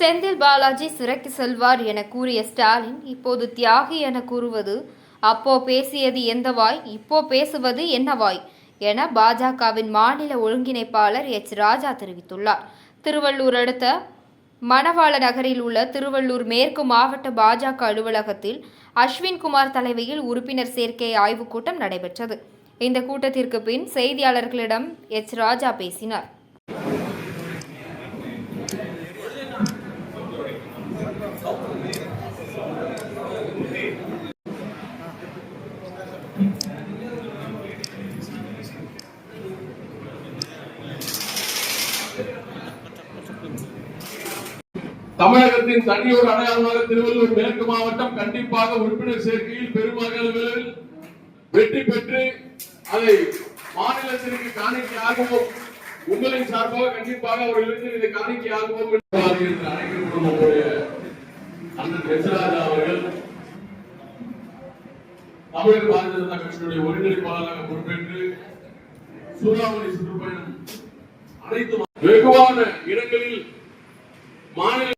செந்தில் பாலாஜி சிறைக்கு செல்வார் என கூறிய ஸ்டாலின் இப்போது தியாகி என கூறுவது அப்போ பேசியது எந்த வாய் இப்போ பேசுவது என்ன வாய்? என பாஜகவின் மாநில ஒருங்கிணைப்பாளர் எச். ராஜா தெரிவித்துள்ளார். திருவள்ளூர் அடுத்த மணவாள நகரில் உள்ள திருவள்ளூர் மேற்கு மாவட்ட பாஜக அலுவலகத்தில் அஸ்வின் குமார் தலைமையில் உறுப்பினர் சேர்க்கை ஆய்வுக் கூட்டம் நடைபெற்றது. இந்த கூட்டத்திற்கு பின் செய்தியாளர்களிடம் எச். ராஜா பேசினார். தமிழகத்தின் தனியொரு அடையாளமாக திருவள்ளூர் மேற்கு மாவட்டம் கண்டிப்பாக உறுப்பினர் சேர்க்கையில் பெருமளவில் வெற்றி பெற்று அதை மாநிலத்திற்கு காணிக்கையாகவும் உங்களின் சார்பாக கண்டிப்பாக அவர்களுக்கு இதை காணிக்கையாகவும் என்று நம்முடைய அண்ணன் வெசராஜா அவர்கள் தமிழக பாரதிய ஜனதா கட்சியினுடைய ஒருங்கிணைப்பாளராக பொறுப்பேற்று சூறாவளி சுற்றுப்பயணம் அனைத்து வெகுவான இடங்களில் மாநில